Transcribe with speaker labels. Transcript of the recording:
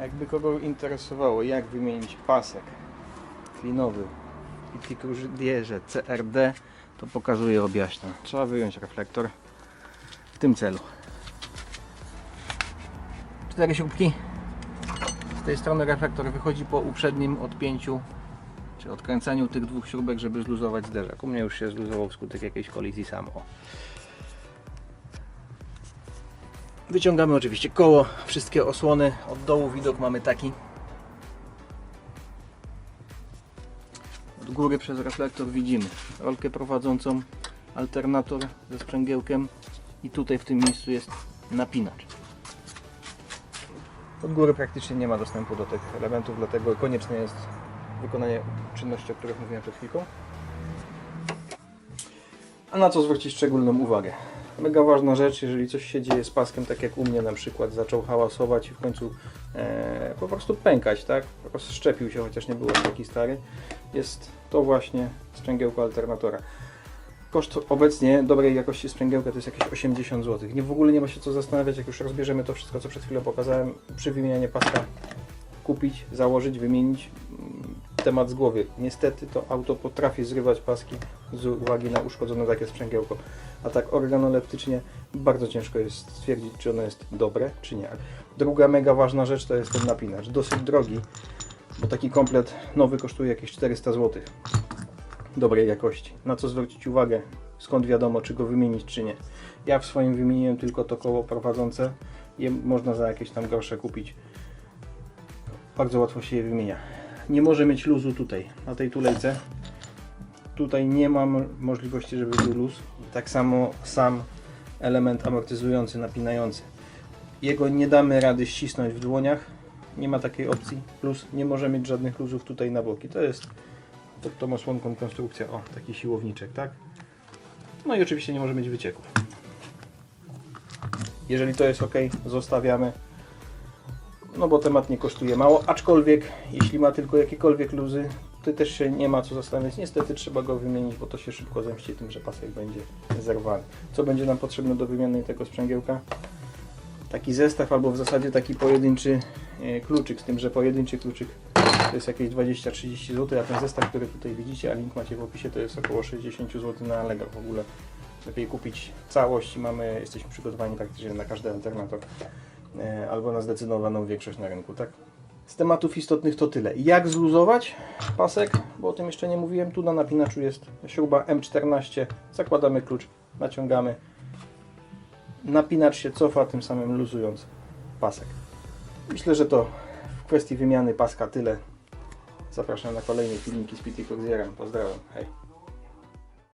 Speaker 1: Jakby kogo interesowało, jak wymienić pasek klinowy i tikrużdierze CRD, to pokazuję, objaśniam. Trzeba wyjąć reflektor w tym celu. Cztery śrubki. Z tej strony reflektor wychodzi po uprzednim odpięciu czy odkręcaniu tych dwóch śrubek, żeby zluzować zderzak. U mnie już się zluzował wskutek jakiejś kolizji sam. Wyciągamy oczywiście koło, wszystkie osłony. Od dołu widok mamy taki. Od góry przez reflektor widzimy rolkę prowadzącą, alternator ze sprzęgiełkiem i tutaj w tym miejscu jest napinacz. Od góry praktycznie nie ma dostępu do tych elementów, dlatego konieczne jest wykonanie czynności, o których mówiłem przed chwilką. A na co zwrócić szczególną uwagę? Mega ważna rzecz, jeżeli coś się dzieje z paskiem, tak jak u mnie na przykład, zaczął hałasować i w końcu e, po prostu pękać, tak? Rozszczepił się, chociaż nie był taki stary. Jest to właśnie sprzęgiełko alternatora. Koszt obecnie dobrej jakości sprzęgiełka to jest jakieś 80 zł. Nie, w ogóle nie ma się co zastanawiać, jak już rozbierzemy to wszystko, co przed chwilą pokazałem, przy wymianie paska kupić, założyć, wymienić. Temat z głowy. Niestety to auto potrafi zrywać paski z uwagi na uszkodzone takie sprzęgiełko. A tak organoleptycznie bardzo ciężko jest stwierdzić, czy ono jest dobre, czy nie. Druga mega ważna rzecz to jest ten napinacz. Dosyć drogi, bo taki komplet nowy kosztuje jakieś 400 zł. Dobrej jakości. Na co zwrócić uwagę? Skąd wiadomo, czy go wymienić, czy nie. Ja w swoim wymieniłem tylko to koło prowadzące. Je można za jakieś tam grosze kupić. Bardzo łatwo się je wymienia. Nie może mieć luzu tutaj, na tej tulejce. Tutaj nie mam możliwości, żeby był luz. Tak samo sam element amortyzujący, napinający. Jego nie damy rady ścisnąć w dłoniach. Nie ma takiej opcji. Plus nie może mieć żadnych luzów tutaj na boki. To jest pod tą osłonką konstrukcja. O, taki siłowniczek, tak? No i oczywiście nie może mieć wycieków. Jeżeli to jest ok, zostawiamy. No bo temat nie kosztuje mało, aczkolwiek jeśli ma tylko jakiekolwiek luzy, to też się nie ma co zastanawiać. Niestety trzeba go wymienić, bo to się szybko zemści tym, że pasek będzie zerwany. Co będzie nam potrzebne do wymiany tego sprzęgiełka? Taki zestaw albo w zasadzie taki pojedynczy e, kluczyk, z tym, że pojedynczy kluczyk to jest jakieś 20-30 zł, a ten zestaw, który tutaj widzicie, a link macie w opisie, to jest około 60 zł na Allegro w ogóle. Lepiej kupić całość i mamy, jesteśmy przygotowani praktycznie na każdy alternator albo na zdecydowaną większość na rynku, tak? Z tematów istotnych to tyle. Jak zluzować pasek, bo o tym jeszcze nie mówiłem. Tu na napinaczu jest śruba M14, zakładamy klucz, naciągamy. Napinacz się cofa, tym samym luzując pasek. Myślę, że to w kwestii wymiany paska tyle. Zapraszam na kolejne filmiki z PT Coxierem. Pozdrawiam. Hej.